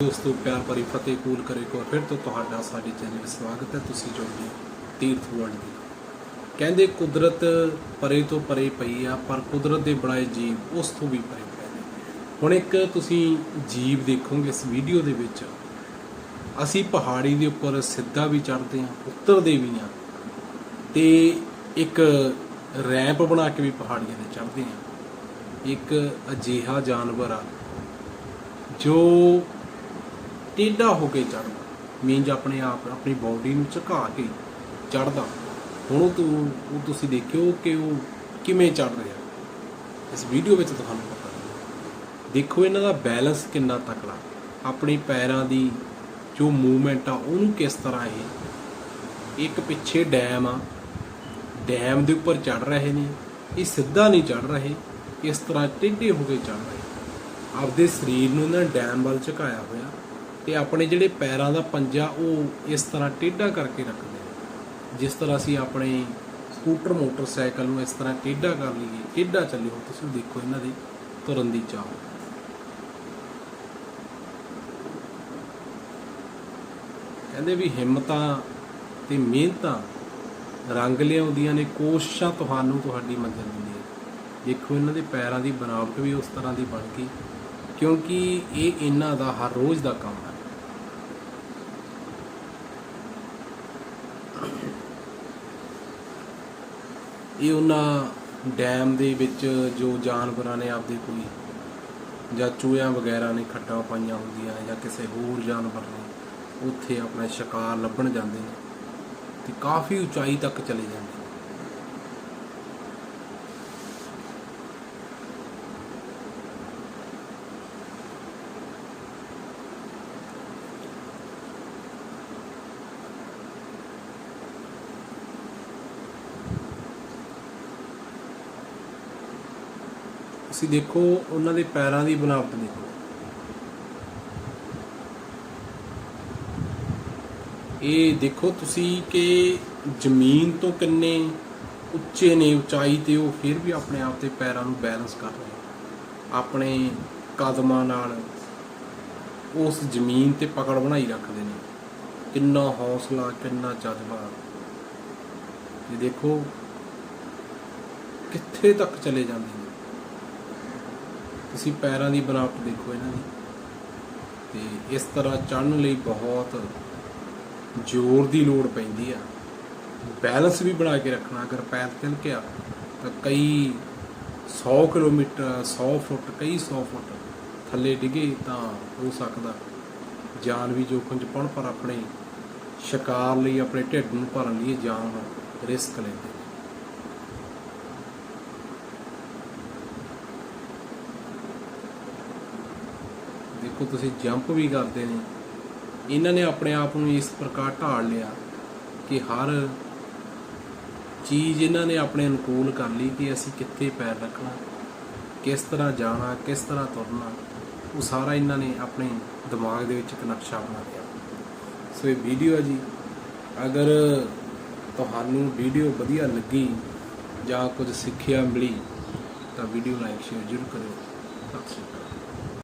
ਦੋਸਤੋ, ਪਿਆਰ ਭਰੀ ਫਤਿਹ ਕੂਲ ਕਰੇ ਕੋ ਫਿਰ ਤੋਂ ਤੁਹਾਡਾ ਸਾਡੇ ਚੈਨਲ ਵਿੱਚ ਸਵਾਗਤ ਹੈ। ਤੁਸੀਂ ਜੋ ਗਏ ਤੀਰਥ ਵਰਲਡ ਦੀ ਕਹਿੰਦੇ, ਕੁਦਰਤ ਪਰੇ ਤੋਂ ਪਰੇ ਪਈ ਆ, ਪਰ ਕੁਦਰਤ ਦੇ ਬਣਾਏ ਜੀਵ ਉਸ ਤੋਂ ਵੀ ਪਰੇ ਪਏ ਨੇ। ਹੁਣ ਇੱਕ ਤੁਸੀਂ ਜੀਵ ਦੇਖੋਗੇ ਇਸ ਵੀਡੀਓ ਦੇ ਵਿੱਚ, ਅਸੀਂ ਪਹਾੜੀ ਦੇ ਉੱਪਰ ਸਿੱਧਾ ਵੀ ਚੜ੍ਹਦੇ ਹਾਂ, ਉਤਰਦੇ ਵੀ ਹਾਂ ਤੇ ਇੱਕ ਰੈਂਪ ਬਣਾ ਕੇ ਵੀ ਪਹਾੜੀਆਂ ਤੇ ਚੜ੍ਹਦੇ ਹਾਂ। ਇੱਕ ਅਜੀਹਾ ਜਾਨਵਰ ਆ ਜੋ ਟੇਢਾ ਹੋ ਕੇ ਚੜਦਾ ਮੀਨਜ ਆਪਣੇ ਆਪ ਆਪਣੀ ਬਾਡੀ ਨੂੰ ਝੁਕਾ ਕੇ ਚੜਦਾ ਹੁਣ ਉਹ ਤੂੰ, ਉਹ ਤੁਸੀਂ ਦੇਖਿਓ ਕਿ ਉਹ ਕਿਵੇਂ ਚੜ ਰਿਹਾ। ਇਸ ਵੀਡੀਓ ਵਿੱਚ ਤੁਹਾਨੂੰ ਪਤਾ ਲੱਗੇ ਦੇਖੋ ਇਹਨਾਂ ਦਾ ਬੈਲੈਂਸ ਕਿੰਨਾ ਤਕੜਾ। ਆਪਣੇ ਪੈਰਾਂ ਦੀ ਜੋ ਮੂਵਮੈਂਟ ਆ, ਉਹਨੂੰ ਕਿਸ ਤਰ੍ਹਾਂ ਇਹ ਇੱਕ ਪਿੱਛੇ ਡੈਮ ਆ। ਡੈਮ ਦੇ ਉੱਪਰ ਚੜ ਰਹੇ ਨੇ। ਇਹ ਸਿੱਧਾ ਨਹੀਂ ਚੜ ਰਹੇ। ਇਸ ਤਰ੍ਹਾਂ ਟੇਢੇ ਹੋ ਕੇ ਚੜ ਰਹੇ। ਆਪਦੇ ਸਰੀਰ ਨੂੰ ਇਹਨਾਂ ਡੈਮ ਵੱਲ ਝੁਕਾਇਆ ਹੋਇਆ। ਤੇ ਆਪਣੇ ਜਿਹੜੇ ਪੈਰਾਂ ਦਾ ਪੰਜਾ ਉਹ ਇਸ ਤਰ੍ਹਾਂ ਟੇਢਾ ਕਰਕੇ ਰੱਖਦੇ ਨੇ। ਜਿਸ ਤਰ੍ਹਾਂ ਅਸੀਂ ਆਪਣੇ ਸਕੂਟਰ, ਮੋਟਰਸਾਈਕਲ ਨੂੰ ਇਸ ਤਰ੍ਹਾਂ ਟੇਢਾ ਕਰ ਲਈਏ, ਟੇਢਾ ਚੱਲਿਓ, ਤੁਸੀਂ ਦੇਖੋ ਇਹਨਾਂ ਦੀ ਤੁਰਨ ਦੀ ਚਾਹ ਕਹਿੰਦੇ ਵੀ ਹਿੰਮਤਾਂ ਤੇ ਮਿਹਨਤਾਂ ਰੰਗ ਲਿਆਉਂਦੀਆਂ ਨੇ, ਕੋਸ਼ਿਸ਼ਾਂ ਤੁਹਾਨੂੰ ਤੁਹਾਡੀ ਮੰਜ਼ਿਲ ਦਿੰਦੀਆਂ ਦੇਖੋ ਇਹਨਾਂ ਦੇ ਪੈਰਾਂ ਦੀ ਬਣਾਵਟ ਵੀ ਉਸ ਤਰ੍ਹਾਂ ਦੀ ਬਣ ਗਈ, ਕਿਉਂਕਿ ਇਹ ਇਹਨਾਂ ਦਾ ਹਰ ਰੋਜ਼ ਦਾ ਕੰਮ ਹੈ। ਇਹ ਉਹਨਾਂ ਡੈਮ ਦੇ ਵਿੱਚ ਜੋ ਜਾਨਵਰਾਂ ਨੇ ਆਪਦੇ ਕੋਈ ਜਾਂ ਚੂਹਿਆਂ ਵਗੈਰਾ ਨੇ ਖੱਟਾਂ ਪਾਈਆਂ ਹੁੰਦੀਆਂ ਜਾਂ ਕਿਸੇ ਹੋਰ ਜਾਨਵਰ ਨੇ, ਉੱਥੇ ਆਪਣਾ ਸ਼ਿਕਾਰ ਲੱਭਣ ਜਾਂਦੇ ਨੇ ਤੇ ਕਾਫੀ ਉਚਾਈ ਤੱਕ ਚਲੇ ਜਾਂਦੇ ਨੇ ਤੁਸੀਂ ਦੇਖੋ, ਉਹਨਾਂ ਦੇ ਪੈਰਾਂ ਦੀ ਬਣਾਵਟ ਦੇਖੋ। ਇਹ ਦੇਖੋ ਤੁਸੀਂ ਕਿ ਜ਼ਮੀਨ ਤੋਂ ਕਿੰਨੇ ਉੱਚੇ ਨੇ, ਉਚਾਈ ਤੇ ਉਹ ਫਿਰ ਵੀ ਆਪਣੇ ਆਪ ਤੇ ਪੈਰਾਂ ਨੂੰ ਬੈਲੈਂਸ ਕਰ ਰਹੇ ਆਪਣੇ ਕਦਮਾਂ ਨਾਲ ਉਸ ਜ਼ਮੀਨ ਤੇ ਪਕੜ ਬਣਾਈ ਰੱਖਦੇ ਨੇ। ਕਿੰਨਾ ਹੌਸਲਾ, ਕਿੰਨਾ ਜਜ਼ਬਾ। ਇਹ ਦੇਖੋ, ਕਿੱਥੇ ਤੱਕ ਚਲੇ ਜਾਂਦੇ ਨੇ। ਤੁਸੀਂ ਪੈਰਾਂ ਦੀ ਬਣਾਵਟ ਦੇਖੋ ਇਹਨਾਂ ਦੀ। ਤੇ ਇਸ ਤਰ੍ਹਾਂ ਚੜ੍ਹਨ ਲਈ ਬਹੁਤ ਜ਼ੋਰ ਦੀ ਲੋੜ ਪੈਂਦੀ ਆ। ਬੈਲੈਂਸ ਵੀ ਬਣਾ ਕੇ ਰੱਖਣਾ, ਅਗਰ ਪੈਰ ਤਿਲਕਿਆ, ਤਾਂ ਕਈ 100 ਕਿਲੋਮੀਟਰ 100 ਫੁੱਟ, ਕਈ 100 ਫੁੱਟ ਥੱਲੇ ਡਿੱਗੇ ਤਾਂ ਹੋ ਸਕਦਾ ਜਾਨ ਵੀ ਜੋਖਮ ਚ ਪਾਉਣ, ਪਰ ਆਪਣੇ ਸ਼ਿਕਾਰ ਲਈ, ਆਪਣੇ ਢਿੱਡ ਨੂੰ ਭਰਨ ਲਈ ਜਾਨ ਰਿਸਕ ਲੈਂਦੇ ਨੇ ਤੁਸੀਂ ਜੰਪ ਵੀ ਕਰਦੇ ਨੇ, ਇਹਨਾਂ ਨੇ ਆਪਣੇ ਆਪ ਨੂੰ ਇਸ ਪ੍ਰਕਾਰ ਢਾਲ ਲਿਆ ਕਿ ਹਰ ਚੀਜ਼ ਇਹਨਾਂ ਨੇ ਆਪਣੇ ਅਨੁਕੂਲ ਕਰ ਲਈ ਕਿ ਅਸੀਂ ਕਿੱਥੇ ਪੈਰ ਰੱਖਣਾ, ਕਿਸ ਤਰ੍ਹਾਂ ਜਾਣਾ, ਕਿਸ ਤਰ੍ਹਾਂ ਤੁਰਨਾ, ਉਹ ਸਾਰਾ ਇਹਨਾਂ ਨੇ ਆਪਣੇ ਦਿਮਾਗ ਦੇ ਵਿੱਚ ਇੱਕ ਨਕਸ਼ਾ ਬਣਾ ਲਿਆ। ਸੋ ਇਹ ਵੀਡੀਓ ਹੈ ਜੀ, ਅਗਰ ਤੁਹਾਨੂੰ ਵੀਡੀਓ ਵਧੀਆ ਲੱਗੀ ਜਾਂ ਕੁਝ ਸਿੱਖਿਆ ਮਿਲੀ ਤਾਂ ਵੀਡੀਓ ਲਾਈਕ ਸ਼ੇਅਰ ਜ਼ਰੂਰ ਕਰਿਓ। ਸਤਿ ਸ਼੍ਰੀ ਅਕਾਲ।